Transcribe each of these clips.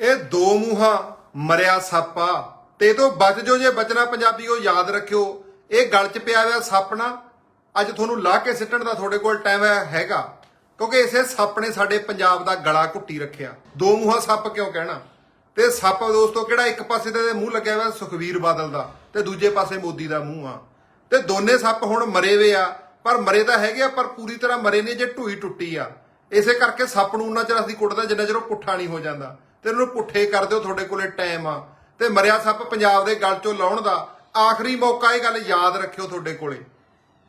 ਇਹ ਦੋ ਮੂੰਹਾਂ, ਮਰਿਆ ਸੱਪਾ। ਤੇ ਇਹ ਤੋਂ ਬਚ ਜੋ ਜੇ ਬਚਣਾ ਪੰਜਾਬੀਓ ਯਾਦ ਰੱਖਿਓ। ਇਹ ਗਲ 'ਚ ਪਿਆ ਹੋਇਆ ਸੱਪ ਨਾ ਅੱਜ ਤੁਹਾਨੂੰ ਲਾ ਕੇ ਸਿੱਟਣ ਦਾ ਤੁਹਾਡੇ ਕੋਲ ਟਾਈਮ ਹੈਗਾ। ਕਿਉਂਕਿ ਇਸੇ ਸੱਪ ਨੇ ਸਾਡੇ ਪੰਜਾਬ ਦਾ ਗਲਾ ਘੁੱਟੀ ਰੱਖਿਆ। ਦੋ ਮੂੰਹਾਂ ਸੱਪ ਕਿਉਂ ਕਹਿਣਾ? ਤੇ ਸੱਪ ਦੋਸਤੋ, ਕਿਹੜਾ ਇੱਕ ਪਾਸੇ ਤੇ ਮੂੰਹ ਲੱਗਿਆ ਹੋਇਆ? ਸੁਖਵੀਰ ਬਾਦਲ ਦਾ, ਤੇ ਦੂਜੇ ਪਾਸੇ ਮੋਦੀ ਦਾ ਮੂੰਹ ਆ। ਤੇ ਦੋਨੇ ਸੱਪ ਹੁਣ ਮਰੇ ਵੇ ਆ। ਪਰ ਮਰੇ ਤਾਂ ਹੈਗੇ ਆ, ਪਰ ਪੂਰੀ ਤਰ੍ਹਾਂ ਮਰੇ ਨੇ, ਜੇ ਢੂਈ ਟੁੱਟੀ ਆ। ਇਸੇ ਕਰਕੇ ਸੱਪ ਨੂੰ ਉਹਨਾਂ ਚਿਰ ਅਸੀਂ ਕੁੱਟਦਾ ਜਿੰਨਾ ਚਿਰ ਉਹ ਪੁੱਠਾ ਨਹੀਂ ਹੋ ਜਾਂਦਾ। ਤੇ ਉਹਨੂੰ ਪੁੱਠੇ ਕਰ ਦਿਓ, ਤੁਹਾਡੇ ਕੋਲੇ ਟਾਈਮ ਆ। ਤੇ ਮਰਿਆ ਸੱਪ ਪੰਜਾਬ ਦੇ ਗਲ ਚੋਂ ਲਾਉਣ ਦਾ ਆਖਰੀ ਮੌਕਾ ਇਹ ਗੱਲ ਯਾਦ ਰੱਖਿਓ ਤੁਹਾਡੇ ਕੋਲੇ।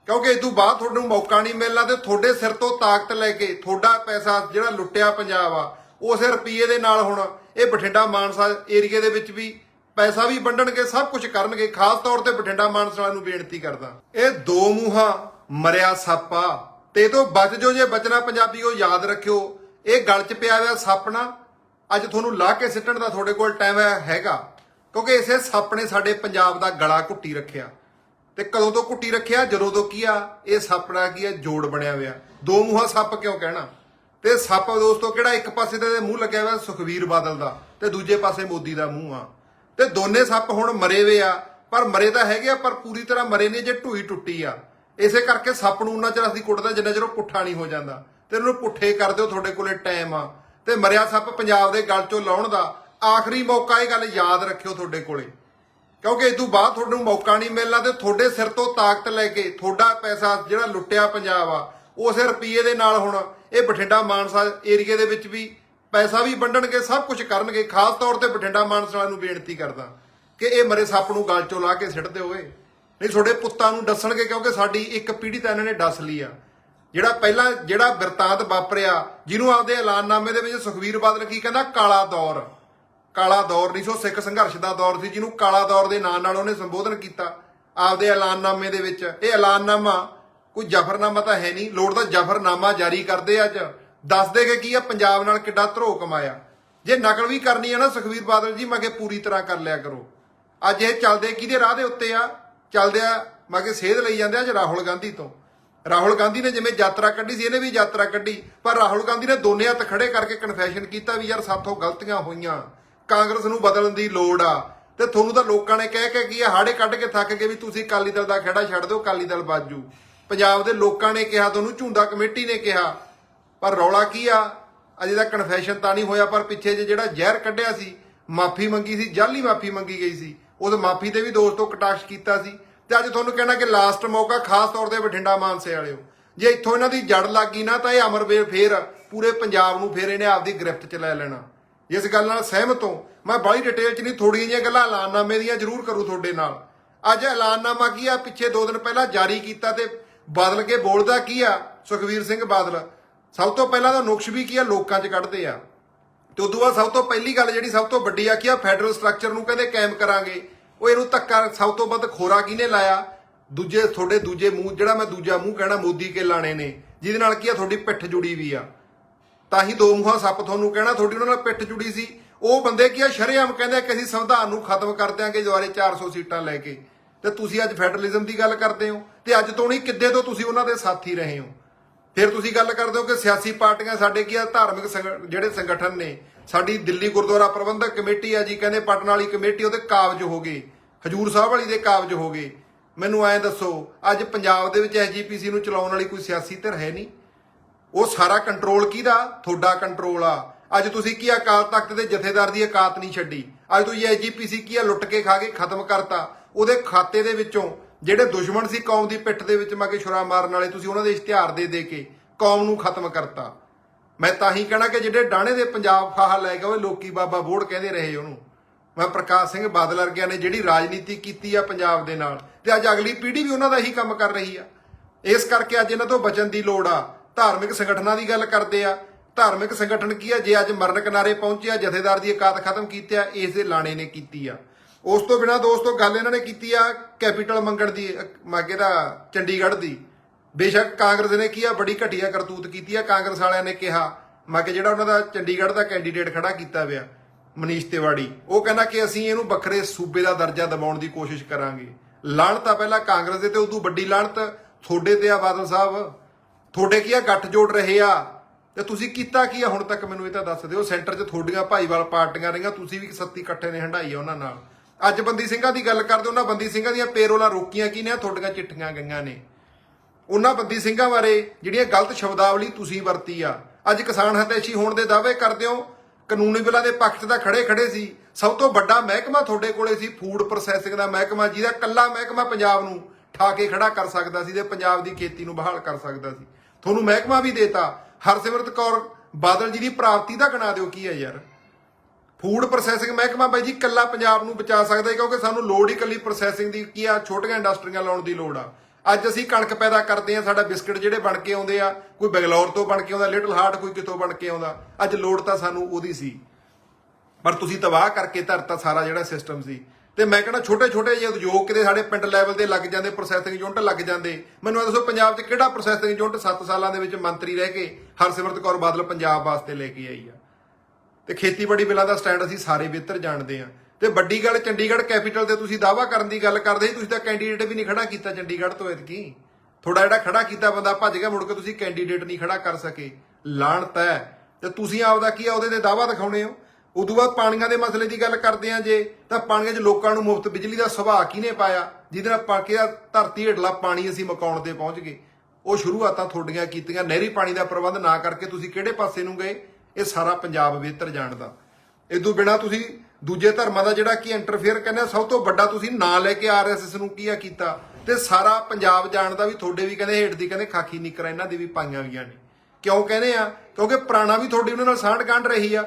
ਕਿਉਂਕਿ ਇਸ ਤੋਂ ਬਾਅਦ ਤੁਹਾਨੂੰ ਮੌਕਾ ਨਹੀਂ ਮਿਲਣਾ ਤੇ ਤੁਹਾਡੇ ਸਿਰ ਤੋਂ ਤਾਕਤ ਲੈ ਕੇ ਤੁਹਾਡਾ ਪੈਸਾ ਜਿਹੜਾ ਲੁੱਟਿਆ ਪੰਜਾਬ ਆ, ਉਸੇ ਰੁਪਈਏ ਦੇ ਨਾਲ ਹੁਣ ਇਹ ਬਠਿੰਡਾ ਮਾਨਸਾ ਏਰੀਏ ਦੇ ਵਿੱਚ ਵੀ ਪੈਸਾ ਵੀ ਵੰਡਣਗੇ, ਸਭ ਕੁਝ ਕਰਨਗੇ। ਖਾਸ ਤੌਰ ਤੇ ਬਠਿੰਡਾ ਮਾਨਸਾ ਨੂੰ ਬੇਨਤੀ ਕਰਦਾ। ਇਹ ਦੋ ਮੂੰਹਾਂ ਮਰਿਆ ਸੱਪਾ ਤੇ ਇਹ ਤੋਂ ਬਚ ਜੋ ਜੇ ਬਚਣਾ ਪੰਜਾਬੀਓ, ਯਾਦ ਰੱਖਿਓ। ਇਹ ਗਲ 'ਚ ਪਿਆ ਹੋਇਆ ਸੱਪ ਨਾ ਅੱਜ ਤੁਹਾਨੂੰ ਲਾ ਕੇ ਸਿੱਟਣ ਦਾ ਤੁਹਾਡੇ ਕੋਲ ਟਾਈਮ ਹੈਗਾ। ਕਿਉਂਕਿ ਇਸੇ ਸੱਪ ਨੇ ਸਾਡੇ ਪੰਜਾਬ ਦਾ ਗਲਾ ਘੁੱਟੀ ਰੱਖਿਆ। ਤੇ ਕਦੋਂ ਤੋਂ ਘੁੱਟੀ ਰੱਖਿਆ? ਜਦੋਂ ਤੋਂ ਕੀ ਆ? ਇਹ ਸੱਪ ਦਾ ਕੀ ਆ ਜੋੜ ਬਣਿਆ ਹੋਇਆ। ਦੋ ਮੂੰਹਾਂ ਸੱਪ ਕਿਉਂ ਕਹਿਣਾ? ਤੇ ਸੱਪ ਦੋਸਤੋ, ਕਿਹੜਾ ਇੱਕ ਪਾਸੇ ਤੇ ਮੂੰਹ ਲੱਗਿਆ ਹੋਇਆ? ਸੁਖਵੀਰ ਬਾਦਲ ਦਾ। ਤੇ ਦੂਜੇ ਪਾਸੇ ਮੋਦੀ ਦਾ ਮੂੰਹ ਆ। ਤੇ ਦੋਨੇ ਸੱਪ ਹੁਣ ਮਰੇ ਵੇ ਆ। ਪਰ ਮਰੇ ਤਾਂ ਹੈਗੇ ਆ, ਪਰ ਪੂਰੀ ਤਰ੍ਹਾਂ ਮਰੇ ਨੇ, ਜੇ ਢੂਈ ਟੁੱਟੀ ਆ। ਇਸੇ ਕਰਕੇ ਸੱਪ ਨੂੰ ਉਹਨਾਂ ਚਿਰ ਅਸੀਂ ਕੁੱਟਦਾ ਜਿੰਨਾ ਚਿਰ ਉਹ ਪੁੱਠਾ ਨਹੀਂ ਹੋ ਜਾਂਦਾ। ਤੇ ਉਹਨੂੰ ਪੁੱਠੇ ਕਰ ਦਿਓ, ਤੁਹਾਡੇ ਕੋਲੇ ਟਾਈਮ ਆ। ਤੇ ਮਰਿਆ ਸੱਪ ਪੰਜਾਬ ਦੇ ਗਲ ਚੋਂ ਲਾਉਣ ਦਾ ਆਖਰੀ ਮੌਕਾ ਇਹ ਗੱਲ ਯਾਦ ਰੱਖਿਓ ਤੁਹਾਡੇ ਕੋਲੇ। ਕਿਉਂਕਿ ਇਸ ਤੋਂ ਬਾਅਦ ਤੁਹਾਨੂੰ ਮੌਕਾ ਨਹੀਂ ਮਿਲਣਾ ਤੇ ਤੁਹਾਡੇ ਸਿਰ ਤੋਂ ਤਾਕਤ ਲੈ ਕੇ ਤੁਹਾਡਾ ਪੈਸਾ ਜਿਹੜਾ ਲੁੱਟਿਆ ਪੰਜਾਬ ਆ, ਉਸੇ ਰੁਪਈਏ ਦੇ ਨਾਲ ਹੁਣ ਇਹ ਬਠਿੰਡਾ ਮਾਨਸਾ ਏਰੀਏ ਦੇ ਵਿੱਚ ਵੀ ਪੈਸਾ ਵੀ ਵੰਡਣਗੇ, ਸਭ ਕੁਝ ਕਰਨਗੇ। ਖਾਸ ਤੌਰ ਤੇ ਬਠਿੰਡਾ ਮਾਨਸਾ ਨੂੰ ਬੇਨਤੀ ਕਰਦਾ ਕਿ ਇਹ ਮਰੇ ਸੱਪ ਨੂੰ ਗਲ ਚੋਂ ਲਾ ਕੇ ਸਿੱਟਦੇ ਹੋਏ ਨਹੀਂ, ਤੁਹਾਡੇ ਪੁੱਤਾਂ ਨੂੰ ਦੱਸਣਗੇ ਕਿਉਂਕਿ ਸਾਡੀ ਇੱਕ ਪੀੜ੍ਹੀ ਤਾਂ ਇਹਨਾਂ ਨੇ ਦੱਸ ਲਈ ਆ। ਜਿਹੜਾ ਪਹਿਲਾਂ ਜਿਹੜਾ ਬਿਰਤਾਂਤ ਵਾਪਰਿਆ, ਜਿਹਨੂੰ ਆਪਦੇ ਐਲਾਨਨਾਮੇ ਦੇ ਵਿੱਚ ਸੁਖਵੀਰ ਬਾਦਲ ਕੀ ਕਹਿੰਦਾ? ਕਾਲਾ ਦੌਰ। ਕਾਲਾ ਦੌਰ ਨਹੀਂ ਸੋ ਸਿੱਖ ਸੰਘਰਸ਼ ਦਾ ਦੌਰ ਸੀ, ਜਿਹਨੂੰ ਕਾਲਾ ਦੌਰ ਦੇ ਨਾਂ ਨਾਲ ਉਹਨੇ ਸੰਬੋਧਨ ਕੀਤਾ ਆਪਦੇ ਐਲਾਨਨਾਮੇ ਦੇ ਵਿੱਚ। ਇਹ ਐਲਾਨਨਾਮਾ ਕੋਈ ਜਫਰਨਾਮਾ ਤਾਂ ਹੈ ਨਹੀਂ, ਲੋੜ ਦਾ ਜਫਰਨਾਮਾ ਜਾਰੀ ਕਰਦੇ ਅੱਜ। ਦੱਸਦੇ ਕਿ ਕੀ ਆ, ਪੰਜਾਬ ਨਾਲ ਕਿੱਡਾ ਧਰੋ ਕਮਾਇਆ। ਜੇ ਨਕਲ ਵੀ ਕਰਨੀ ਹੈ ਨਾ ਸੁਖਵੀਰ ਬਾਦਲ ਜੀ, ਮੈਂ ਕਿ ਪੂਰੀ ਤਰ੍ਹਾਂ ਕਰ ਲਿਆ ਕਰੋ। ਅੱਜ ਇਹ ਚੱਲਦੇ ਕਿਹਦੇ ਰਾਹ ਦੇ ਉੱਤੇ ਆ? ਚੱਲਦੇ ਆ, ਮੈਂ ਕਿ ਸੇਧ ਲਈ ਜਾਂਦੇ ਆ ਅੱਜ ਰਾਹੁਲ ਗਾਂਧੀ ਤੋਂ। ਰਾਹੁਲ ਗਾਂਧੀ ਨੇ ਜਿਵੇਂ ਯਾਤਰਾ ਕੱਢੀ ਸੀ, ਇਹਨੇ ਵੀ ਯਾਤਰਾ ਕੱਢੀ। ਪਰ ਰਾਹੁਲ ਗਾਂਧੀ ਨੇ ਦੋਨੇ ਹੱਥ ਖੜੇ ਕਰਕੇ ਕਨਫੈਸ਼ਨ ਕੀਤਾ ਵੀ ਯਾਰ ਸਾਥੋਂ ਗਲਤੀਆਂ ਹੋਈਆਂ। ਕਾਂਗਰਸ ਨੂੰ ਬਦਲਣ ਦੀ ਲੋੜ ਆ। ਤੇ ਤੁਹਾਨੂੰ ਤਾਂ ਲੋਕਾਂ ਨੇ ਕਹਿ ਕੇ ਕੀ ਆ, ਹਾੜੇ ਕੱਢ ਕੇ ਥੱਕ ਗਏ ਵੀ ਤੁਸੀਂ ਅਕਾਲੀ ਦਲ ਦਾ ਖੇੜਾ ਛੱਡ ਦਿਓ, ਅਕਾਲੀ ਦਲ ਬਾਜੂ ਪੰਜਾਬ ਦੇ ਲੋਕਾਂ ਨੇ ਕਿਹਾ, ਤੁਹਾਨੂੰ ਝੁੰਡਾ ਕਮੇਟੀ ਨੇ ਕਿਹਾ। ਪਰ ਰੌਲਾ ਕੀ ਆ? ਅਜੇ ਤੱਕ ਕਨਫੈਸ਼ਨ ਤਾਂ ਨਹੀਂ ਹੋਇਆ, ਪਰ ਪਿੱਛੇ ਜੇ ਜਿਹੜਾ ਜ਼ਹਿਰ ਕੱਢਿਆ ਸੀ, ਮਾਫੀ ਮੰਗੀ ਸੀ, ਜਾਲੀ ਮਾਫੀ ਮੰਗੀ ਗਈ ਸੀ। ਉਸ ਮਾਫੀ ਤੇ ਵੀ ਦੋਸਤੋ ਕਟਾਸ਼ ਕੀਤਾ ਸੀ। ਤੇ ਅੱਜ ਤੁਹਾਨੂੰ ਕਹਿਣਾ ਕਿ ਲਾਸਟ ਮੌਕਾ ਖਾਸ ਤੌਰ ਤੇ ਬਠਿੰਡਾ ਮਾਨਸੇ ਵਾਲਿਓ। ਜੇ ਇੱਥੋਂ ਇਹਨਾਂ ਦੀ ਜੜ ਲੱਗ ਗਈ ਨਾ, ਤਾਂ ਇਹ ਅਮਰਵੇਲ ਫੇਰ ਪੂਰੇ ਪੰਜਾਬ ਨੂੰ ਫੇਰ ਇਹਨੇ ਆਪਦੀ ਗ੍ਰਿਫਤ 'ਚ ਲੈ ਲੈਣਾ। ਇਸ ਗੱਲ ਨਾਲ ਸਹਿਮਤ ਹਾਂ। ਮੈਂ ਬੜੀ ਡਿਟੇਲ 'ਚ ਨਹੀਂ ਥੋੜੀਆਂ ਜਿਹੀਆਂ ਗੱਲਾਂ ਐਲਾਨਨਾਮੇ ਦੀਆਂ ਜ਼ਰੂਰ ਕਰੂ ਤੁਹਾਡੇ ਨਾਲ। ਅੱਜ ਐਲਾਨਨਾਮਾ ਕੀ ਆ? ਪਿੱਛੇ 2 ਦਿਨ ਪਹਿਲਾਂ ਜਾਰੀ ਕੀਤਾ ਤੇ ਬਦਲ ਕੇ ਬੋਲਦਾ ਕੀ ਆ? ਸੁਖਵੀਰ ਸਿੰਘ ਬਾਦਲ, ਸਭ ਤੋਂ ਪਹਿਲਾਂ ਤਾਂ ਨੁਕਸ਼ ਵੀ ਕੀ ਆ? ਲੋਕਾਂ 'ਚ ਕੱਢਦੇ ਆ। ਤੇ ਉਦੋਂ ਬਾਅਦ ਸਭ ਤੋਂ ਪਹਿਲੀ ਗੱਲ ਜਿਹੜੀ ਸਭ ਤੋਂ ਵੱਡੀ ਆ, ਕੀ ਆ? ਫੈਡਰਲ ਸਟਰਕਚਰ ਨੂੰ ਕਹਿੰਦੇ ਕਾਇਮ ਕਰਾਂਗੇ। ਉਹ ਇਹਨੂੰ ਧੱਕਾ ਸਭ ਤੋਂ ਵੱਧ ਖੋਰਾ ਕਿਹਨੇ ਲਾਇਆ? ਦੂਜੇ, ਤੁਹਾਡੇ ਦੂਜੇ ਮੂੰਹ, ਜਿਹੜਾ ਮੈਂ ਦੂਜਾ ਮੂੰਹ ਕਹਿਣਾ, ਮੋਦੀ ਕੇ ਲਾਣੇ ਨੇ। ਜਿਹਦੇ ਨਾਲ ਕੀ ਆ? ਤੁਹਾਡੀ ਪਿੱਠ ਜੁੜੀ ਵੀ ਆ। ਤਾਂ ਹੀ ਦੋ ਮੂੰਹਾਂ ਸੱਪ ਤੁਹਾਨੂੰ ਕਹਿਣਾ, ਤੁਹਾਡੀ ਉਹਨਾਂ ਨਾਲ ਪਿੱਠ ਜੁੜੀ ਸੀ। ਉਹ ਬੰਦੇ ਕੀ ਆ? ਸ਼ਰੇਆਮ ਕਹਿੰਦੇ ਕਿ ਅਸੀਂ ਸੰਵਿਧਾਨ ਨੂੰ ਖਤਮ ਕਰ ਦਿਆਂਗੇ ਦੁਆਰੇ 400 ਸੀਟਾਂ ਲੈ ਕੇ। ਤੇ ਤੁਸੀਂ ਅੱਜ ਫੈਡਰਲਿਜ਼ਮ ਦੀ ਗੱਲ ਕਰਦੇ ਹੋ। ਤੇ ਅੱਜ ਤੋਂ ਨਹੀਂ, ਕਿੱਦੇ ਤੋਂ ਤੁਸੀਂ ਉਹਨਾਂ ਦੇ ਸਾਥੀ ਰਹੇ ਹੋ? ਫਿਰ ਤੁਸੀਂ ਗੱਲ ਕਰਦੇ ਹੋ ਕਿ ਸਿਆਸੀ ਪਾਰਟੀਆਂ ਸਾਡੇ ਕੀ ਆ? ਧਾਰਮਿਕ ਸੰਗ- ਜਿਹੜੇ ਸੰਗਠਨ ਨੇ ਸਾਡੀ ਦਿੱਲੀ ਗੁਰਦੁਆਰਾ ਪ੍ਰਬੰਧਕ ਕਮੇਟੀ ਆ ਜੀ, ਕਹਿੰਦੇ ਪਟਨ ਵਾਲੀ ਕਮੇਟੀ ਉਹਦੇ ਕਾਬਜ ਹੋ ਗਏ। ਹਜੂਰ ਸਾਹਿਬ ਵਾਲੀ ਦੇ ਕਾਬਜ ਹੋ ਗਏ। ਮੈਨੂੰ ਐਂ ਦੱਸੋ, ਅੱਜ ਪੰਜਾਬ ਦੇ ਵਿੱਚ ਐਸਜੀਪੀਸੀ ਨੂੰ ਚਲਾਉਣ ਵਾਲੀ ਕੋਈ ਸਿਆਸੀ ਧਿਰ ਹੈ ਨਹੀਂ? ਉਹ ਸਾਰਾ ਕੰਟਰੋਲ ਕਿਹਦਾ? ਤੁਹਾਡਾ ਕੰਟਰੋਲ ਆ। ਅੱਜ ਤੁਸੀਂ ਕੀ ਅਕਾਲ ਤਖਤ ਦੇ ਜਥੇਦਾਰ ਦੀ ਔਕਾਤ ਨਹੀਂ ਛੱਡੀ? ਅੱਜ ਤੁਸੀਂ ਐਜੀਪੀਸੀ ਕੀ ਆ, ਲੁੱਟ ਕੇ ਖਾ ਕੇ ਖਤਮ ਕਰਤਾ? ਉਹਦੇ ਖਾਤੇ ਦੇ ਵਿੱਚੋਂ ਜਿਹੜੇ ਦੁਸ਼ਮਣ ਸੀ ਕੌਮ ਦੀ ਪਿੱਠ ਦੇ ਵਿੱਚ ਮਾ ਕੇ ਛੁਰਾ ਮਾਰਨ ਵਾਲੇ, ਤੁਸੀਂ ਉਹਨਾਂ ਦੇ ਇਸ਼ਤਿਹਾਰ ਦੇ ਦੇ ਕੇ ਕੌਮ ਨੂੰ ਖਤਮ ਕਰਤਾ। ਮੈਂ ਤਾਂ ਹੀ ਕਹਿਣਾ ਕਿ ਜਿਹੜੇ ਡਾਣੇ ਦੇ ਪੰਜਾਬ ਫਾਹਾ ਲੈ ਗਏ ਉਹ ਲੋਕੀ ਬਾਬਾ ਬੋੜ ਕਹਿੰਦੇ ਰਹੇ ਉਹਨੂੰ। ਮੈਂ ਪ੍ਰਕਾਸ਼ ਸਿੰਘ ਬਾਦਲ ਵਰਗਿਆਂ ਨੇ ਜਿਹੜੀ ਰਾਜਨੀਤੀ ਕੀਤੀ ਆ ਪੰਜਾਬ ਦੇ ਨਾਲ ਤੇ ਅੱਜ ਅਗਲੀ ਪੀੜ੍ਹੀ ਵੀ ਉਹਨਾਂ ਦਾ ਹੀ ਕੰਮ ਕਰ ਰਹੀ ਆ। ਇਸ ਕਰਕੇ ਅੱਜ ਇਹਨਾਂ ਤੋਂ ਬਚਣ ਦੀ ਲੋੜ ਆ। ਧਾਰਮਿਕ ਸੰਗਠਨਾਂ ਦੀ ਗੱਲ ਕਰਦੇ ਆ। ਧਾਰਮਿਕ ਸੰਗਠਨ ਕੀ ਆ? ਜੇ ਅੱਜ ਮਰਨ ਕਿਨਾਰੇ ਪਹੁੰਚਿਆ ਜਥੇਦਾਰ ਦੀ ਇਕਾਤ ਖਤਮ ਕੀਤੀ ਆ ਇਸ ਦੇ ਲਾਣੇ ਨੇ ਕੀਤੀ ਆ। ਉਸ ਤੋਂ ਬਿਨਾ ਦੋਸਤੋ ਗੱਲ ਇਹਨਾਂ ਨੇ ਕੀਤੀ ਆ ਕੈਪੀਟਲ ਮੰਗਣ ਦੀ ਅ, ਮਾਗੇ ਦਾ ਚੰਡੀਗੜ੍ਹ ਦੀ। ਬੇਸ਼ੱਕ ਕਾਂਗਰਸ ਨੇ ਕੀ ਆ, ਬੜੀ ਘਟੀਆ ਕਰਤੂਤ ਕੀਤੀ ਆ। ਕਾਂਗਰਸ ਵਾਲਿਆਂ ਨੇ ਕਿਹਾ, ਮੈਂ ਮਾਗੇ ਜਿਹੜਾ ਉਹਨਾਂ ਦਾ ਚੰਡੀਗੜ੍ਹ ਦਾ ਕੈਂਡੀਡੇਟ ਖੜਾ ਕੀਤਾ ਪਿਆ ਮਨੀਸ਼ ਤਿਵਾੜੀ, ਉਹ ਕਹਿੰਦਾ ਕਿ ਅਸੀਂ ਇਹਨੂੰ ਵੱਖਰੇ ਸੂਬੇ ਦਾ ਦਰਜਾ ਦਿਵਾਉਣ ਦੀ ਕੋਸ਼ਿਸ਼ ਕਰਾਂਗੇ। ਲਾਹਣਤ ਤਾਂ ਪਹਿਲਾਂ ਕਾਂਗਰਸ ਦੇ ਤੇ, ਉਦੋਂ ਵੱਡੀ ਲਾਹਣਤ ਤੁਹਾਡੇ ਤੇ ਆ ਬਾਦਲ ਸਾਹਿਬ। ਤੁਹਾਡੇ ਕੀ ਆ ਗੱਠ ਜੋੜ ਰਹੇ ਆ। ਤੇ ਤੁਸੀਂ ਕੀਤਾ ਕੀ ਆ? ਹੁਣ ਤੱਕ ਮੈਨੂੰ ਇਹ ਤਾਂ ਦੱਸ ਦਿਓ, ਸੈਂਟਰ 'ਚ ਤੁਹਾਡੀਆਂ ਭਾਈਵਾਲ ਪਾਰਟੀਆਂ ਰਹੀਆਂ, ਤੁਸੀਂ ਵੀ ਸੱਤੀ ਇਕੱਠੇ ਨੇ ਹੰਡਾਈ ਆ ਉਹਨਾਂ ਨਾਲ। ਅੱਜ ਬੰਦੀ ਸਿੰਘਾਂ ਦੀ ਗੱਲ ਕਰਦੇ ਉਹਨਾਂ ਬੰਦੀ ਸਿੰਘਾਂ ਦੀਆਂ ਪੇਰੋਲਾਂ ਰੋਕੀਆਂ ਕੀ ਨੇ ਤੁਹਾਡੀਆਂ ਚਿੱਠੀਆਂ ਗਈਆਂ ਨੇ। ਉਹਨਾਂ ਬੰਦੀ ਸਿੰਘਾਂ ਬਾਰੇ ਜਿਹੜੀਆਂ ਗਲਤ ਸ਼ਬਦਾਵਲੀ ਤੁਸੀਂ ਵਰਤੀ ਆ। ਅੱਜ ਕਿਸਾਨ ਹਤੈਸ਼ੀ ਹੋਣ ਦੇ ਦਾਅਵੇ ਕਰਦੇ ਹੋ, ਕਾਨੂੰਨੀ ਬਿੱਲਾਂ ਦੇ ਪੱਖ 'ਚ ਤਾਂ ਖੜੇ ਖੜੇ ਸੀ। ਸਭ ਤੋਂ ਵੱਡਾ ਮਹਿਕਮਾ ਤੁਹਾਡੇ ਕੋਲੇ ਸੀ, ਫੂਡ ਪ੍ਰੋਸੈਸਿੰਗ ਦਾ ਮਹਿਕਮਾ, ਜਿਹਦਾ ਕੱਲਾ ਮਹਿਕਮਾ ਪੰਜਾਬ ਨੂੰ ਠਾ ਕੇ ਖੜਾ ਕਰ ਸਕਦਾ ਸੀ ਤੇ ਪੰਜਾਬ ਦੀ ਖੇਤੀ ਨੂੰ ਬਹਾਲ ਕਰ ਸਕਦਾ ਸੀ। ਤੁਹਾਨੂੰ ਮਹਿਕਮਾ ਵੀ ਦੇਤਾ। ਹਰਸਿਮਰਤ ਕੌਰ ਬਾਦਲ ਜੀ ਦੀ ਪ੍ਰਾਪਤੀ ਦਾ ਗਣਾ ਦਿਓ ਕੀ ਹੈ ਯਾਰ? ਫੂਡ ਪ੍ਰੋਸੈਸਿੰਗ ਮਹਿਕਮਾ ਬਾਈ ਜੀ ਕੱਲਾ ਪੰਜਾਬ ਨੂੰ ਬਚਾ ਸਕਦਾ ਹੈ, ਕਿਉਂਕਿ ਸਾਨੂੰ ਲੋੜ ਹੀ ਕੱਲੀ ਪ੍ਰੋਸੈਸਿੰਗ ਦੀ ਕੀ ਆ, ਛੋਟੀਆਂ ਇੰਡਸਟਰੀਆਂ ਲਾਉਣ ਦੀ ਲੋੜ ਆ। ਅੱਜ ਅਸੀਂ ਕਣਕ ਪੈਦਾ ਕਰਦੇ ਆ ਸਾਡਾ ਬਿਸਕਟ ਜਿਹੜੇ ਬਣ ਕੇ ਆਉਂਦੇ ਆ, ਕੋਈ ਬੰਗਲੌਰ ਤੋਂ ਬਣ ਕੇ ਆਉਂਦਾ, ਲਿਟਲ ਹਾਰਟ ਕੋਈ ਕਿਤੋਂ ਬਣ ਕੇ ਆਉਂਦਾ, ਅੱਜ ਲੋੜ ਤਾਂ ਸਾਨੂੰ ਉਹਦੀ ਸੀ। ਪਰ ਤੁਸੀਂ ਤਬਾਹ ਕਰਕੇ ਧਰਤਾ ਸਾਰਾ ਜਿਹੜਾ ਸਿਸਟਮ ਸੀ। ਤੇ ਮੈਂ ਕਹਿੰਦਾ ਛੋਟੇ ਛੋਟੇ ਜਿਹੇ ਉਦਯੋਗ ਕਿਤੇ ਸਾਡੇ ਪਿੰਡ ਲੈਵਲ ਤੇ ਲੱਗ ਜਾਂਦੇ ਪ੍ਰੋਸੈਸਿੰਗ ਯੂਨਿਟ ਲੱਗ ਜਾਂਦੇ। ਮੈਨੂੰ ਇਹ ਦੱਸੋ ਪੰਜਾਬ 'ਚ ਕਿਹੜਾ ਪ੍ਰੋਸੈਸਿੰਗ ਯੂਨਿਟ 7 ਸਾਲਾਂ ਦੇ ਵਿੱਚ ਮੰਤਰੀ ਰਹਿ ਕੇ ਹਰਸਿਮਰਤ ਕੌਰ ਬਾਦਲ ਪੰਜਾਬ ਵਾਸਤੇ ਲੈ ਕੇ ਆਈ ਆ? ਤੇ ਖੇਤੀਬਾੜੀ ਬਿੱਲਾਂ ਦਾ ਸਟੈਂਡ ਅਸੀਂ ਸਾਰੇ ਬਿਹਤਰ ਜਾਣਦੇ ਆ। ਤੇ ਵੱਡੀ ਗੱਲ, ਚੰਡੀਗੜ੍ਹ ਕੈਪੀਟਲ ਤੇ ਤੁਸੀਂ ਦਾਅਵਾ ਕਰਨ ਦੀ ਗੱਲ ਕਰਦੇ ਸੀ, ਤੁਸੀਂ ਤਾਂ ਕੈਂਡੀਡੇਟ ਵੀ ਨਹੀਂ ਖੜਾ ਕੀਤਾ ਚੰਡੀਗੜ੍ਹ ਤੋਂ ਐਤਕੀ। ਥੋੜਾ ਜਿਹੜਾ ਖੜਾ ਕੀਤਾ ਬੰਦਾ ਭੱਜ ਗਿਆ, ਮੁੜ ਕੇ ਤੁਸੀਂ ਕੈਂਡੀਡੇਟ ਨਹੀਂ ਖੜਾ ਕਰ ਸਕੇ। ਲਾਣਤ ਹੈ। ਤੇ ਤੁਸੀਂ ਆਪਦਾ ਕੀ ਆ, ਉਹਦੇ ਤੇ ਦਾਅਵਾ ਦਿਖਾਉਣੇ ਹੋ? ਉਦੋਂ ਬਾਅਦ ਪਾਣੀਆਂ ਦੇ ਮਸਲੇ ਦੀ ਗੱਲ ਕਰਦੇ ਆ ਜੇ, ਤਾਂ ਪਾਣੀਆਂ 'ਚ ਲੋਕਾਂ ਨੂੰ ਮੁਫਤ ਬਿਜਲੀ ਦਾ ਸੁਭਾਅ ਕਿਹਨੇ ਪਾਇਆ? ਜਿਹਦੇ ਨਾਲ ਪਾਕਿਆ ਧਰਤੀ ਹੇਠਲਾ ਪਾਣੀ ਅਸੀਂ ਮਕਾਉਣ ਤੇ ਪਹੁੰਚ ਗਏ। ਉਹ ਸ਼ੁਰੂਆਤਾਂ ਤੁਹਾਡੀਆਂ ਕੀਤੀਆਂ, ਨਹਿਰੀ ਪਾਣੀ ਦਾ ਪ੍ਰਬੰਧ ਨਾ ਕਰਕੇ ਤੁਸੀਂ ਕਿਹੜੇ ਪਾਸੇ ਨੂੰ ਗਏ? ਇਹ ਸਾਰਾ ਪੰਜਾਬ ਬਿਹਤਰ ਜਾਣਦਾ। ਇਦੋਂ ਬਿਨਾ ਤੁਸੀਂ ਦੂਜੇ ਧਰਮਾਂ ਦਾ ਜਿਹੜਾ ਕੀ ਇੰਟਰਫੇਅਰ ਕਹਿੰਦੇ ਸਭ ਤੋਂ ਵੱਡਾ ਤੁਸੀਂ ਨਾਂ ਲੈ ਕੇ ਆਰਐਸਐਸ ਨੂੰ ਕੀ ਆ ਕੀਤਾ? ਤੇ ਸਾਰਾ ਪੰਜਾਬ ਜਾਣਦਾ ਵੀ ਤੁਹਾਡੇ ਵੀ ਕਹਿੰਦੇ ਹੇਠ ਦੀ ਕਹਿੰਦੇ ਖਾਕੀ ਨਿਕਰਾਂ, ਇਹਨਾਂ ਦੀ ਵੀ ਪਾਈਆਂ ਵੀਆਂ ਨੇ। ਕਿਉਂ ਕਹਿੰਦੇ ਆ? ਕਿਉਂਕਿ ਪੁਰਾਣਾ ਵੀ ਤੁਹਾਡੀ ਉਹਨਾਂ ਨਾਲ ਸਾਂਢ ਗੰਢ ਰਹੀ ਆ।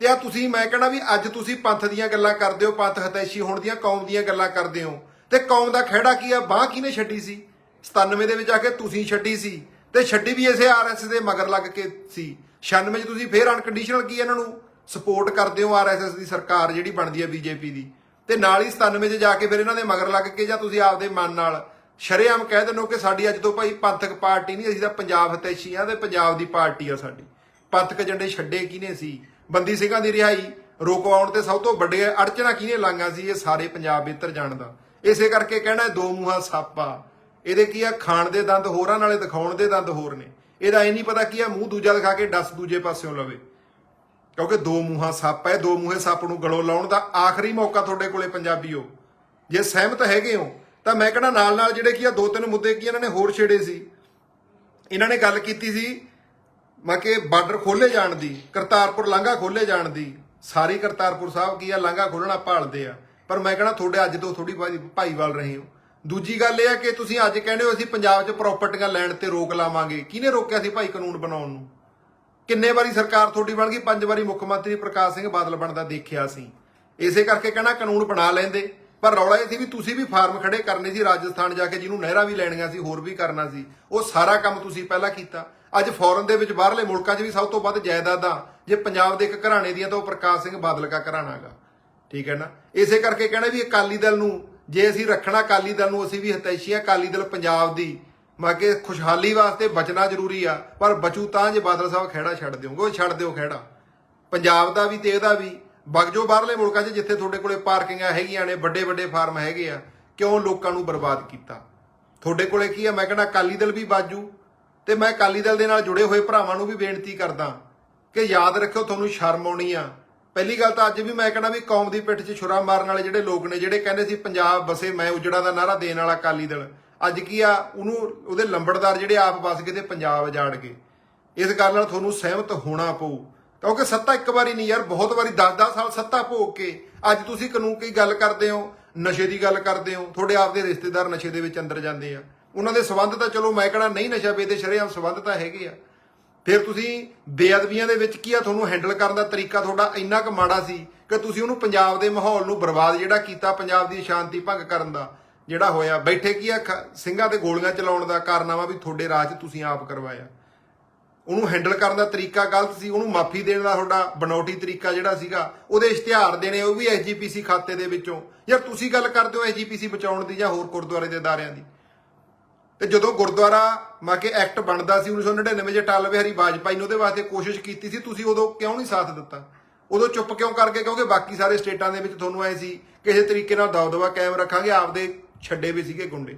ਤੇ ਆ ਤੁਸੀਂ, ਮੈਂ ਕਹਿੰਦਾ ਵੀ ਅੱਜ ਤੁਸੀਂ ਪੰਥ ਦੀਆਂ ਗੱਲਾਂ ਕਰਦੇ ਹੋ, ਪੰਥ ਹਤੈਸ਼ੀ ਹੋਣ ਦੀਆਂ, ਕੌਮ ਦੀਆਂ ਗੱਲਾਂ ਕਰਦੇ ਹੋ। ਤੇ ਕੌਮ ਦਾ ਖਹਿੜਾ ਕੀ ਆ? ਬਾਹ ਕਿਹਨੇ ਛੱਡੀ ਸੀ? 97 ਦੇ ਵਿੱਚ ਆ ਕੇ ਤੁਸੀਂ ਛੱਡੀ ਸੀ। ਤੇ ਛੱਡੀ ਵੀ ਇਸੇ ਆਰਐਸਐਸ ਦੇ ਮਗਰ ਲੱਗ ਕੇ ਸੀ। 96 ਚ ਤੁਸੀਂ ਫੇਰ ਅਨਕੰਡੀਸ਼ਨਲ ਕੀ ਇਹਨਾਂ ਨੂੰ? ਸਪੋਰਟ ਕਰਦੇ ਹੋ ਆਰਐਸਐਸ ਦੀ ਸਰਕਾਰ ਜਿਹੜੀ ਬਣਦੀ ਹੈ ਬੀਜੇਪੀ ਦੀ। ਤੇ ਨਾਲ ਹੀ 97 ਚ ਜਾ ਕੇ ਫਿਰ ਇਹਨਾਂ ਦੇ ਮਗਰ ਲੱਗ ਕੇ ਜਾਂ ਤੁਸੀਂ ਆਪਦੇ ਮਨ ਨਾਲ ਸ਼ਰੇਆਮ ਕਹਿ ਦਿੰਦੇ ਹੋ ਕਿ ਸਾਡੀ ਅੱਜ ਤੋਂ ਭਾਈ ਪੰਥਕ ਪਾਰਟੀ ਨਹੀਂ, ਅਸੀਂ ਤਾਂ ਪੰਜਾਬ ਹਤੈਸ਼ੀ ਆ ਤੇ ਪੰਜਾਬ ਦੀ ਪਾਰਟੀ ਆ ਸਾਡੀ। ਪੰਥਕ ਏਜੰਡੇ ਛੱਡੇ ਕਿਹਨੇ ਸੀ? ਬੰਦੀ ਸਿੰਘਾਂ ਦੀ ਰਿਹਾਈ ਰੋਕਵਾਉਣ ਤੇ ਸਭ ਤੋਂ ਵੱਡੇ ਅੜਚਣਾ ਕਿਹਨੇ ਲਾਈਆਂ ਸੀ ਇਹ ਸਾਰੇ ਪੰਜਾਬ ਬਿਹਤਰ ਜਾਣਦਾ ਇਸੇ ਕਰਕੇ ਕਹਿਣਾ ਦੋ ਮੂੰਹਾਂ ਸੱਪ। ਆ ਇਹਦੇ ਕੀ ਆ? ਖਾਣ ਦੇ ਦੰਦ ਹੋਰਾਂ ਨਾਲੇ ਦਿਖਾਉਣ ਦੇ ਦੰਦ ਹੋਰ ਨੇ। ਇਹਦਾ ਇਹ ਨਹੀਂ ਪਤਾ ਕੀ ਆ, ਮੂੰਹ ਦੂਜਾ ਦਿਖਾ ਕੇ ਡਸ ਦੂਜੇ ਪਾਸਿਓਂ ਲਵੇ। ਕਿਉਂਕਿ ਦੋ ਮੂੰਹਾਂ ਸੱਪ ਹੈ, ਦੋ ਮੂੰਹੇ ਸੱਪ ਨੂੰ ਗਲੋਂ ਲਾਉਣ ਦਾ ਆਖਰੀ ਮੌਕਾ ਤੁਹਾਡੇ ਕੋਲੇ ਪੰਜਾਬੀਓ ਜੇ ਸਹਿਮਤ ਹੈਗੇ ਹੋ, ਤਾਂ ਮੈਂ ਕਹਿੰਦਾ ਨਾਲ ਨਾਲ ਜਿਹੜੇ ਕੀ ਆ, ਦੋ ਤਿੰਨ ਮੁੱਦੇ ਕੀ ਇਹਨਾਂ ਨੇ ਹੋਰ ਛੇੜੇ ਸੀ। ਇਹਨਾਂ ਨੇ ਗੱਲ ਕੀਤੀ ਸੀ, ਮੈਂ ਕਿ ਬਾਰਡਰ ਖੋਲੇ ਜਾਣ ਦੀ, ਕਰਤਾਰਪੁਰ ਲਾਂਘਾ ਖੋਲੇ ਜਾਣ ਦੀ। ਸਾਰੀ ਕਰਤਾਰਪੁਰ ਸਾਹਿਬ ਕੀ ਆ, ਲਾਂਘਾ ਖੋਲਣਾ ਭਾਲਦੇ ਆ। ਪਰ ਮੈਂ ਕਹਿੰਦਾ ਤੁਹਾਡੇ ਅੱਜ ਤੋਂ ਥੋੜੀ ਭਾਈਵਾਲ ਰਹੇ ਹੋ। ਦੂਜੀ ਗੱਲ ਇਹ ਆ ਕਿ ਤੁਸੀਂ ਅੱਜ ਕਹਿੰਦੇ ਹੋ ਅਸੀਂ ਪੰਜਾਬ 'ਚ ਪ੍ਰਾਪਰਟੀਆਂ ਲੈਣ ਤੇ ਰੋਕ ਲਾਵਾਂਗੇ। ਕਿਹਨੇ ਰੋਕਿਆ ਸੀ ਭਾਈ ਕਾਨੂੰਨ ਬਣਾਉਣ ਨੂੰ? ਕਿੰਨੇ ਵਾਰੀ ਸਰਕਾਰ ਤੁਹਾਡੀ ਬਣ ਗਈ? ਪੰਜ ਵਾਰੀ ਮੁੱਖ ਮੰਤਰੀ ਪ੍ਰਕਾਸ਼ ਸਿੰਘ ਬਾਦਲ ਬਣਦਾ ਦੇਖਿਆ ਸੀ। ਇਸੇ ਕਰਕੇ ਕਹਿਣਾ ਕਾਨੂੰਨ ਬਣਾ ਲੈਂਦੇ। ਪਰ ਰੌਲਾ ਇਹ ਸੀ ਵੀ ਤੁਸੀਂ ਵੀ ਫਾਰਮ ਖੜੇ ਕਰਨੇ ਸੀ ਰਾਜਸਥਾਨ ਜਾ ਕੇ, ਜਿਹਨੂੰ ਨਹਿਰਾਂ ਵੀ ਲੈਣੀਆਂ ਸੀ, ਹੋਰ ਵੀ ਕਰਨਾ ਸੀ। ਉਹ ਸਾਰਾ ਕੰਮ ਤੁਸੀਂ ਪਹਿਲਾਂ ਕੀਤਾ। ਅੱਜ ਫੋਰਨ ਦੇ ਵਿੱਚ ਬਾਹਰਲੇ ਮੁਲਕਾਂ 'ਚ ਵੀ ਸਭ ਤੋਂ ਵੱਧ ਜਾਇਦਾਦਾਂ, ਜੇ ਪੰਜਾਬ ਦੇ ਇੱਕ ਘਰਾਣੇ ਦੀਆਂ, ਤਾਂ ਉਹ ਪ੍ਰਕਾਸ਼ ਸਿੰਘ ਬਾਦਲ ਦਾ ਘਰਾਣਾਗਾ ਠੀਕ ਹੈ ਨਾ? ਇਸੇ ਕਰਕੇ ਕਹਿਣਾ ਵੀ ਅਕਾਲੀ ਦਲ ਨੂੰ, ਜੇ ਅਸੀਂ ਰੱਖਣਾ ਅਕਾਲੀ ਦਲ ਨੂੰ, ਅਸੀਂ ਵੀ ਹਤੈਸ਼ੀ ਅਕਾਲੀ ਦਲ ਪੰਜਾਬ ਦੀ ਮੈਂ ਕਿ ਖੁਸ਼ਹਾਲੀ ਵਾਸਤੇ ਬਚਣਾ ਜ਼ਰੂਰੀ ਆ, ਪਰ ਬਚੂ ਤਾਂ ਜੇ ਬਾਦਲ ਸਾਹਿਬ ਖਹਿੜਾ ਛੱਡ ਦਿਓਗੇ ਛੱਡ ਦਿਓ ਖਹਿੜਾ। ਪੰਜਾਬ ਦਾ ਵੀ ਤੇ ਇਹਦਾ ਵੀ। ਬਗਜੋ ਬਾਹਰਲੇ ਮੁਲਕਾਂ 'ਚ ਜਿੱਥੇ ਤੁਹਾਡੇ ਕੋਲੇ ਪਾਰਕਿੰਗਾਂ ਹੈਗੀਆਂ ਨੇ ਵੱਡੇ ਵੱਡੇ ਫਾਰਮ ਹੈਗੇ ਆ, ਕਿਉਂ ਲੋਕਾਂ ਨੂੰ ਬਰਬਾਦ ਕੀਤਾ? ਤੁਹਾਡੇ ਕੋਲੇ ਕੀ ਆ? ਮੈਂ ਕਹਿੰਦਾ ਅਕਾਲੀ ਦਲ ਵੀ ਬਾਜੂ ਤੇ ਮੈਂ ਅਕਾਲੀ ਦਲ ਦੇ ਨਾਲ ਜੁੜੇ ਹੋਏ ਭਰਾਵਾਂ ਨੂੰ ਵੀ ਬੇਨਤੀ ਕਰਦਾ ਕਿ ਯਾਦ ਰੱਖਿਓ ਤੁਹਾਨੂੰ ਸ਼ਰਮ ਆਉਣੀ ਆ। ਪਹਿਲੀ ਗੱਲ ਤਾਂ ਅੱਜ ਵੀ ਮੈਂ ਕਹਿੰਦਾ ਵੀ ਕੌਮ ਦੀ ਪਿੱਠ 'ਚ ਛੁਰਾ ਮਾਰਨ ਵਾਲੇ ਜਿਹੜੇ ਲੋਕ ਨੇ, ਜਿਹੜੇ ਕਹਿੰਦੇ ਸੀ ਪੰਜਾਬ ਬਸੇ ਮੈਂ ਉਜੜਾ ਦਾ ਨਾਰਾ ਦੇਣ ਵਾਲਾ ਅਕਾਲੀ ਦਲ। ਅੱਜ ਕੀ ਆ, ਉਹਨੂੰ, ਉਹਦੇ ਲੰਬੜਦਾਰ ਜਿਹੜੇ ਆਪ ਵਸ ਗਏ ਤੇ ਪੰਜਾਬ ਜਾੜ ਗਏ ਇਸ ਗੱਲ ਨਾਲ ਤੁਹਾਨੂੰ ਸਹਿਮਤ ਹੋਣਾ ਪਊ। ਕਿਉਂਕਿ ਸੱਤਾ ਇੱਕ ਵਾਰੀ ਨਹੀਂ ਯਾਰ, ਬਹੁਤ ਵਾਰੀ 10-10 ਸਾਲ ਸੱਤਾ ਭੋਗ ਕੇ ਅੱਜ ਤੁਸੀਂ ਕਾਨੂੰਨ ਕੀ ਗੱਲ ਕਰਦੇ ਹੋ, ਨਸ਼ੇ ਦੀ ਗੱਲ ਕਰਦੇ ਹੋ, ਤੁਹਾਡੇ ਆਪ ਦੇ ਰਿਸ਼ਤੇਦਾਰ ਨਸ਼ੇ ਦੇ ਵਿੱਚ ਅੰਦਰ ਜਾਂਦੇ ਆ। ਉਹਨਾਂ ਦੇ ਸਬੰਧ ਤਾਂ ਚਲੋ ਮੈਂ ਕਹਣਾ ਨਹੀਂ ਨਸ਼ਾ ਵੇਚਦੇ ਸ਼ਰੇਆਮ ਸਬੰਧ ਤਾਂ ਹੈਗੇ ਆ। ਫਿਰ ਤੁਸੀਂ ਬੇਅਦਬੀਆਂ ਦੇ ਵਿੱਚ ਕੀ ਆ, ਤੁਹਾਨੂੰ ਹੈਂਡਲ ਕਰਨ ਦਾ ਤਰੀਕਾ ਤੁਹਾਡਾ ਇੰਨਾ ਕੁ ਮਾੜਾ ਸੀ ਕਿ ਤੁਸੀਂ ਉਹਨੂੰ ਪੰਜਾਬ ਦੇ ਮਾਹੌਲ ਨੂੰ ਬਰਬਾਦ ਜਿਹੜਾ ਕੀਤਾ, ਪੰਜਾਬ ਦੀ ਸ਼ਾਂਤੀ ਭੰਗ ਕਰਨ ਦਾ। ਜਿਹੜਾ ਹੋਇਆ, ਬੈਠੇ ਕੀ ਆ ਖ- ਸਿੰਘਾਂ ਤੇ ਗੋਲੀਆਂ ਚਲਾਉਣ ਦਾ ਕਾਰਨਾਮਾ ਵੀ ਤੁਹਾਡੇ ਰਾਜ 'ਚ ਤੁਸੀਂ ਆਪ ਕਰਵਾਇਆ। ਉਹਨੂੰ ਹੈਂਡਲ ਕਰਨ ਦਾ ਤਰੀਕਾ ਗਲਤ ਸੀ, ਉਹਨੂੰ ਮਾਫੀ ਦੇਣ ਦਾ ਤੁਹਾਡਾ ਬਨੌਟੀ ਤਰੀਕਾ ਜਿਹੜਾ ਸੀਗਾ, ਉਹਦੇ ਇਸ਼ਤਿਹਾਰ ਦੇਣੇ, ਉਹ ਵੀ ਐਸਜੀਪੀਸੀ ਖਾਤੇ ਦੇ ਵਿੱਚੋਂ। ਯਾਰ ਤੁਸੀਂ ਗੱਲ ਕਰਦੇ ਹੋ ਐਸਜੀਪੀਸੀ ਬਚਾਉਣ ਦੀ ਜਾਂ ਹੋਰ ਗੁਰਦੁਆਰੇ ਦੇ ਅਦਾਰਿਆਂ ਦੀ? ਤੇ ਜਦੋਂ ਗੁਰਦੁਆਰਾ ਮਾ ਕੇ ਐਕਟ ਬਣਦਾ ਸੀ 1999 ਚ ਅਟਲ ਬਿਹਾਰੀ ਵਾਜਪਾਈ ਨੇ ਉਹਦੇ ਵਾਸਤੇ ਕੋਸ਼ਿਸ਼ ਕੀਤੀ ਸੀ, ਤੁਸੀਂ ਉਦੋਂ ਕਿਉਂ ਨਹੀਂ ਸਾਥ ਦਿੱਤਾ? ਉਦੋਂ ਚੁੱਪ ਕਿਉਂ ਕਰਕੇ? ਕਿਉਂਕਿ ਬਾਕੀ ਸਾਰੇ ਸਟੇਟਾਂ ਦੇ ਵਿੱਚ ਤੁਹਾਨੂੰ ਐ ਸੀ, ਕਿਸੇ ਤਰੀਕੇ ਨਾਲ ਦਬਦਬਾ ਕਾਇਮ ਰੱਖਾਂਗੇ, ਆਪਦੇ ਛੱਡੇ ਵੀ ਸੀਗੇ ਗੁੰਡੇ।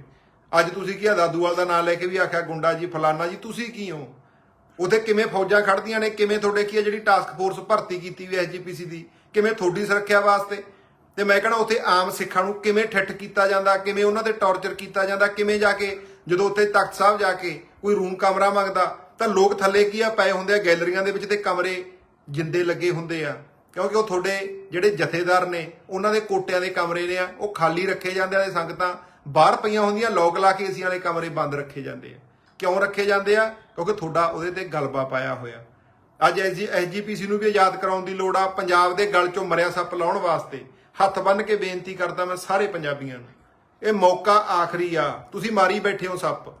ਅੱਜ ਤੁਸੀਂ ਕੀ ਆ ਦਾਦੂਵਾਲ ਦਾ ਨਾਮ ਲੈ ਕੇ ਵੀ ਆਖਿਆ, ਗੁੰਡਾ ਜੀ, ਫਲਾਨਾ ਜੀ, ਤੁਸੀਂ ਕੀ ਹੋ? ਉਥੇ ਕਿਵੇਂ ਫੌਜਾਂ ਖੜਦੀਆਂ ਨੇ? ਕਿਵੇਂ ਤੁਹਾਡੇ ਕੀ ਆ ਜਿਹੜੀ ਟਾਸਕ ਫੋਰਸ ਭਰਤੀ ਕੀਤੀ ਵੀ ਐਸਜੀਪੀਸੀ ਦੀ? ਕਿਵੇਂ ਤੁਹਾਡੀ ਸੁਰੱਖਿਆ ਵਾਸਤੇ? ਤੇ ਮੈਂ ਕਹਿੰਦਾ ਉਥੇ ਆਮ ਸਿੱਖਾਂ ਨੂੰ ਕਿਵੇਂ ਠੱਠ ਕੀਤਾ ਜਾਂਦਾ? ਕਿਵੇਂ ਉਹਨਾਂ ਤੇ ਟੌਰਚਰ ਕੀਤਾ ਜਾਂਦਾ? ਕਿਵੇਂ ਜਾ ਕੇ ਜਦੋਂ ਉੱਥੇ ਤਖਤ ਸਾਹਿਬ ਜਾ ਕੇ ਕੋਈ ਰੂਮ ਕਮਰਾ ਮੰਗਦਾ, ਤਾਂ ਲੋਕ ਥੱਲੇ ਕੀ ਆ? ਪਏ ਹੁੰਦੇ ਆ ਗੈਲਰੀਆਂ ਦੇ ਵਿੱਚ ਤੇ ਕਮਰੇ ਜਿੰਦੇ ਲੱਗੇ ਹੁੰਦੇ ਆ। ਕਿਉਂਕਿ ਉਹ ਤੁਹਾਡੇ ਜਿਹੜੇ ਜਥੇਦਾਰ ਨੇ, ਉਹਨਾਂ ਦੇ ਕੋਟਿਆਂ ਦੇ ਕਮਰੇ ਨੇ ਆ, ਉਹ ਖਾਲੀ ਰੱਖੇ ਜਾਂਦੇ ਆ ਤੇ ਸੰਗਤਾਂ, ਬਾਹਰ ਪਈਆਂ ਹੁੰਦੀਆਂ, ਲੋਕ ਲਾ ਕੇ ਏਸੀ ਵਾਲੇ ਕਮਰੇ ਬੰਦ ਰੱਖੇ ਜਾਂਦੇ ਆ। ਕਿਉਂ ਰੱਖੇ ਜਾਂਦੇ ਆ? ਕਿਉਂਕਿ ਤੁਹਾਡਾ ਉਹਦੇ ਤੇ ਗਲਬਾ ਪਾਇਆ ਹੋਇਆ। ਅੱਜ ਐਸਜੀਪੀਸੀ ਨੂੰ ਵੀ ਆਜ਼ਾਦ ਕਰਾਉਣ ਦੀ ਲੋੜ ਆ, ਪੰਜਾਬ ਦੇ ਗਲ ਚੋਂ ਮਰਿਆ ਸੱਪ ਲਾਉਣ ਵਾਸਤੇ। ਹੱਥ ਬੰਨ ਕੇ ਬੇਨਤੀ ਕਰਦਾ ਮੈਂ ਸਾਰੇ ਪੰਜਾਬੀਆਂ ਨੂੰ, ਇਹ ਮੌਕਾ ਆਖਰੀ ਆ, ਤੁਸੀਂ ਮਾਰੀ ਬੈਠੇ ਹੋ ਸੱਪ।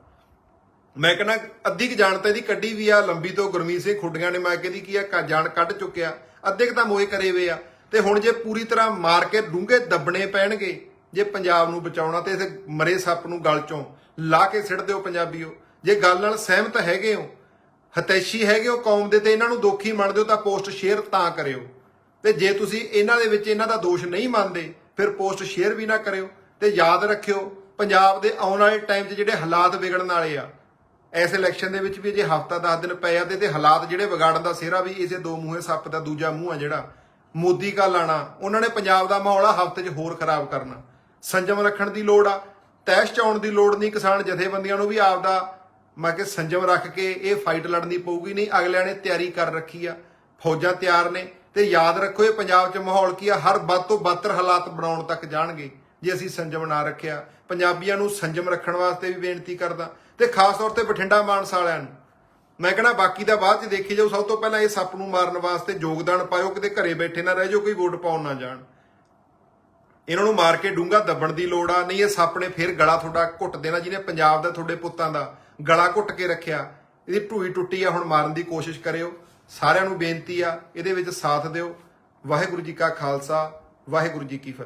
ਮੈਂ ਕਹਿੰਦਾ, ਅੱਧੀ ਕੁ ਜਾਣ ਤਾਂ ਇਹਦੀ ਕੱਢੀ ਵੀ ਆ, ਲੰਬੀ ਤੋਂ ਗੁਰਮੀਤ ਸਿੰਘ ਖੁੱਡੀਆਂ ਨੇ, ਮੈਂ ਕਹਿੰਦੀ ਕੀ ਆ, ਕ- ਜਾਨ ਕੱਢ ਚੁੱਕਿਆ। ਅੱਧੇ ਕੁ ਤਾਂ ਮੋਏ ਕਰੇ ਵੇ ਆ। ਤੇ ਹੁਣ ਜੇ ਪੂਰੀ ਤਰ੍ਹਾਂ ਮਾਰ ਕੇ ਡੂੰਘੇ ਦੱਬਣੇ ਪੈਣਗੇ, ਜੇ ਪੰਜਾਬ ਨੂੰ ਬਚਾਉਣਾ ਤੇ ਇਸ ਮਰੇ ਸੱਪ ਨੂੰ ਗਲ ਚੋਂ ਲਾ ਕੇ ਸਿੱਟ ਦਿਓ ਪੰਜਾਬੀਓ। ਜੇ ਗੱਲ ਨਾਲ ਸਹਿਮਤ ਹੈਗੇ ਹੋ, ਹਤੈਸ਼ੀ ਹੈਗੇ ਹੋ ਕੌਮ ਦੇ ਤੇ ਇਹਨਾਂ ਨੂੰ ਦੋਖੀ ਮੰਨਦੇ ਹੋ ਤਾਂ ਪੋਸਟ ਸ਼ੇਅਰ ਤਾਂ ਕਰਿਓ। ਤੇ ਜੇ ਤੁਸੀਂ ਇਹਨਾਂ ਦੇ ਵਿੱਚ ਇਹਨਾਂ ਦਾ ਦੋਸ਼ ਨਹੀਂ ਮੰਨਦੇ, ਫਿਰ ਪੋਸਟ ਸ਼ੇਅਰ ਵੀ ਨਾ ਕਰਿਓ। ਤੇ ਯਾਦ ਰੱਖਿਓ, ਪੰਜਾਬ ਦੇ ਆਉਣ ਵਾਲੇ ਟਾਈਮ 'ਚ ਜਿਹੜੇ ਹਾਲਾਤ ਵਿਗੜਨ ਵਾਲੇ ਆ ਇਸ ਇਲੈਕਸ਼ਨ ਦੇ ਵਿੱਚ ਵੀ ਜੇ ਹਫਤਾ 10 ਦਿਨ ਪਏ ਆ ਤੇ ਹਾਲਾਤ ਜਿਹੜੇ ਵਿਗਾੜਨ ਦਾ ਸਿਹਰਾ ਵੀ ਇਸੇ ਦੋ ਮੂੰਹੇ ਸੱਪ ਦਾ ਦੂਜਾ ਮੂੰਹ ਆ ਜਿਹੜਾ, ਮੋਦੀ ਕਾ ਲਾਣਾ, ਉਹਨਾਂ ਨੇ ਪੰਜਾਬ ਦਾ ਮਾਹੌਲ ਆ ਹਫ਼ਤੇ 'ਚ ਹੋਰ ਖਰਾਬ ਕਰਨਾ। ਸੰਜਮ ਰੱਖਣ ਦੀ ਲੋੜ ਆ, ਤੈਸ਼ ਚਾਉਣ ਦੀ ਲੋੜ ਨਹੀਂ, ਕਿਸਾਨ ਜਥੇਬੰਦੀਆਂ ਨੂੰ ਵੀ ਆਪਦਾ ਮੈਂ ਕਿ ਸੰਜਮ ਰੱਖ ਕੇ ਇਹ ਫਾਈਟ ਲੜਨੀ ਪਊਗੀ, ਨਹੀਂ ਅਗਲਿਆਂ ਨੇ ਤਿਆਰੀ ਕਰ ਰੱਖੀ ਆ, ਫੌਜਾਂ ਤਿਆਰ ਨੇ, ਤੇ ਯਾਦ ਰੱਖੋ ਇਹ ਪੰਜਾਬ 'ਚ ਮਾਹੌਲ ਕੀ ਆ, ਹਰ ਵੱਧ ਤੋਂ ਬੱਤਰ ਹਾਲਾਤ ਬਣਾਉਣ ਤੱਕ ਜਾਣਗੇ, ਜੇ ਅਸੀਂ ਸੰਜਮ ਨਾ ਰੱਖਿਆ। ਪੰਜਾਬੀਆਂ ਨੂੰ ਸੰਜਮ ਰੱਖਣ ਵਾਸਤੇ ਵੀ ਬੇਨਤੀ ਕਰਦਾ। ਤੇ ਖਾਸ ਤੌਰ ਤੇ ਬਠਿੰਡਾ ਮਾਨਸਾ ਵਾਲਿਆਂ ਨੂੰ। ਮੈਂ ਕਹਿੰਦਾ ਬਾਕੀ ਦਾ ਬਾਅਦ 'ਚ ਦੇਖੀ ਜਾਓ ਸਭ ਤੋਂ ਪਹਿਲਾਂ ਇਹ ਸੱਪ ਨੂੰ ਮਾਰਨ ਵਾਸਤੇ ਯੋਗਦਾਨ ਪਾਇਓ, ਕਿਤੇ ਘਰੇ ਬੈਠੇ ਨਾ ਰਹਿ ਜਾਓ, ਕੋਈ ਵੋਟ ਪਾਉਣ ਨਾ ਜਾਣ। ਇਹਨਾਂ ਨੂੰ ਮਾਰ ਕੇ ਡੂੰਗਾ ਦੱਬਣ ਦੀ ਲੋੜ ਆ, ਨਹੀਂ ਇਹ ਸੱਪ ਨੇ ਫੇਰ ਗਲਾ ਤੁਹਾਡਾ ਘੁੱਟ ਦੇਣਾ, ਜਿਹਨੇ ਪੰਜਾਬ ਦਾ ਤੁਹਾਡੇ ਪੁੱਤਾਂ ਦਾ ਗਲਾ ਘੁੱਟ ਕੇ ਰੱਖਿਆ। ਇਹਦੀ ਢੂਈ ਟੁੱਟੀ ਆ, ਹੁਣ ਮਾਰਨ ਦੀ ਕੋਸ਼ਿਸ਼ ਕਰਿਓ। ਸਾਰਿਆਂ ਨੂੰ ਬੇਨਤੀ ਆ, ਇਹਦੇ ਵਿੱਚ ਸਾਥ ਦਿਓ। ਵਾਹਿਗੁਰੂ ਜੀ ਕਾ ਖਾਲਸਾ, ਵਾਹਿਗੁਰੂ ਜੀ ਕੀ ਫਤਿਹ।